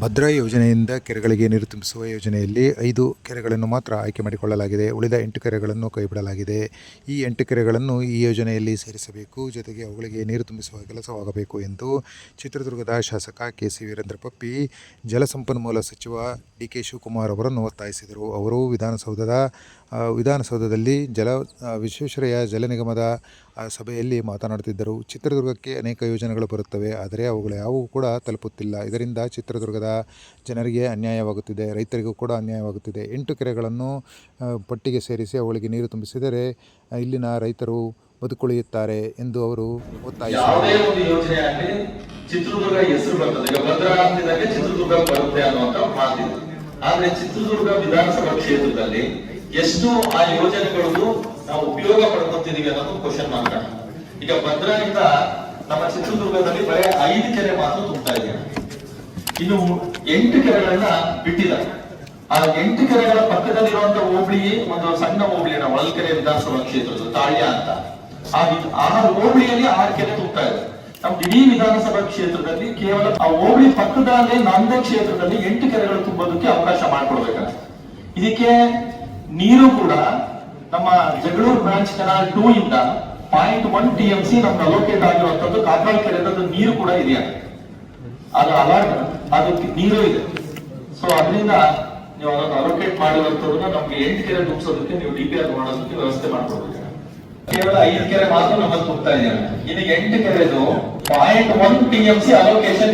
ಭದ್ರಾ ಯೋಜನೆಯಿಂದ ಕೆರೆಗಳಿಗೆ ನೀರು ತುಂಬಿಸುವ ಯೋಜನೆಯಲ್ಲಿ ಐದು ಕೆರೆಗಳನ್ನು ಮಾತ್ರ ಆಯ್ಕೆ ಮಾಡಿಕೊಳ್ಳಲಾಗಿದೆ. ಉಳಿದ ಎಂಟು ಕೆರೆಗಳನ್ನು ಕೈಬಿಡಲಾಗಿದೆ. ಈ ಎಂಟು ಕೆರೆಗಳನ್ನು ಈ ಯೋಜನೆಯಲ್ಲಿ ಸೇರಿಸಬೇಕು. ಜೊತೆಗೆ ಅವುಗಳಿಗೆ ನೀರು ತುಂಬಿಸುವ ಕೆಲಸವಾಗಬೇಕು ಎಂದು ಚಿತ್ರದುರ್ಗದ ಶಾಸಕ ಕೆ ಸಿ ವೀರೇಂದ್ರ ಪಪ್ಪಿ, ಜಲಸಂಪನ್ಮೂಲ ಸಚಿವ ಡಿ ಕೆ ಶಿವಕುಮಾರ್ ಅವರನ್ನು ಒತ್ತಾಯಿಸಿದರು. ಅವರು ವಿಧಾನಸೌಧದ ವಿಧಾನಸೌಧದಲ್ಲಿ ಜಲ ವಿಶ್ವೇಶ್ವರಯ್ಯ ಜಲ ನಿಗಮದ ಸಭೆಯಲ್ಲಿ ಮಾತನಾಡುತ್ತಿದ್ದರು. ಚಿತ್ರದುರ್ಗಕ್ಕೆ ಅನೇಕ ಯೋಜನೆಗಳು ಬರುತ್ತವೆ, ಆದರೆ ಅವುಗಳು ಯಾವುವು ಕೂಡ ತಲುಪುತ್ತಿಲ್ಲ. ಇದರಿಂದ ಚಿತ್ರದುರ್ಗದ ಜನರಿಗೆ ಅನ್ಯಾಯವಾಗುತ್ತಿದೆ, ರೈತರಿಗೂ ಕೂಡ ಅನ್ಯಾಯವಾಗುತ್ತಿದೆ. ಎಂಟು ಕೆರೆಗಳನ್ನು ಪಟ್ಟಿಗೆ ಸೇರಿಸಿ ಅವುಗಳಿಗೆ ನೀರು ತುಂಬಿಸಿದರೆ ಇಲ್ಲಿನ ರೈತರು ಬದುಕುಳಿಯುತ್ತಾರೆ ಎಂದು ಅವರು ಒತ್ತಾಯಿಸಿದರು. ಆದ್ರೆ ಚಿತ್ರದುರ್ಗ ವಿಧಾನಸಭಾ ಕ್ಷೇತ್ರದಲ್ಲಿ ಎಷ್ಟು ಆ ಯೋಜನೆಗಳನ್ನು ನಾವು ಉಪಯೋಗ ಪಡ್ಕೊತಿದೀವಿ ಅನ್ನೋದು ಕ್ವಶನ್ ಮಾರ್ಕ್ ಈಗ ಭದ್ರಾದಿಂದ ನಮ್ಮ ಚಿತ್ರದುರ್ಗದಲ್ಲಿ ಬರೀ ಐದು ಕೆರೆ ಮಾತ್ರ ತುಂಬ್ತಾ ಇದೆ. ಇನ್ನು ಎಂಟು ಕೆರೆಗಳನ್ನ ಬಿಟ್ಟಿದ್ದಾರೆ ಆ ಎಂಟು ಕೆರೆಗಳ ಪಕ್ಕದಲ್ಲಿರುವಂತ ಹೋಬಳಿ, ಒಂದು ಸಣ್ಣ ಹೋಬಳಿನ ಹೊಳಲ್ಕೆರೆ ವಿಧಾನಸಭಾ ಕ್ಷೇತ್ರದ ತಾಳ್ಯ ಅಂತ. ಆ ಹೋಬಳಿಯಲ್ಲಿ ಆರು ಕೆರೆ ತುಂಬ್ತಾ ಇದೆ. ನಮ್ಮ ಇಡೀ ವಿಧಾನಸಭಾ ಕ್ಷೇತ್ರದಲ್ಲಿ ಕೇವಲ ಆ ಹೋಬಳಿ ಪಕ್ಕದಲ್ಲೇ ನಂದ ಕ್ಷೇತ್ರದಲ್ಲಿ ಎಂಟು ಕೆರೆಗಳು ತುಂಬೋದಕ್ಕೆ ಅವಕಾಶ ಮಾಡ್ಕೊಡ್ಬೇಕಲ್ಲ ಇದಕ್ಕೆ ನೀರು ಕೂಡ ನಮ್ಮ ಜಗಳೂರು ಬ್ರಾಂಚ್ ಕೆನಾಲ್ ಟೂ ಇಂದ point one T M C ನಮ್ಗೆ ಅಲೋಕೇಟ್ ಆಗಿರುವಂತದ್ದು ಕಾಟ್ವಾಲ್ ಕೆರೆದ ನೀರು ಕೂಡ ಇದೆಯಾ ಅದು ಅಲರ್ಟ್ ಅದಕ್ಕೆ ನೀರು ಇದೆ. ಸೊ ಅದರಿಂದ ನೀವು ಅದನ್ನು ಅಲೋಕೇಟ್ ಮಾಡಿರುವಂತದನ್ನ ನಮ್ಗೆ ಎಂಟು ಕೆರೆ ತುಂಬಿಸೋದಕ್ಕೆ ನೀವು ಡಿ ಪಿ ಆರ್ ಮಾಡೋದಕ್ಕೆ ವ್ಯವಸ್ಥೆ ಮಾಡ್ಕೊಡ್ಬೇಕು. ಕೇವಲ ಐದು ಕೆರೆ ಮಾತ್ರ ನಮ್ಮಲ್ಲಿ ತುಂಬ್ತಾ ಇದೆಯಲ್ಲ ಇನ್ನು ಎಂಟು ಕೆರೆದು point one T M C allocation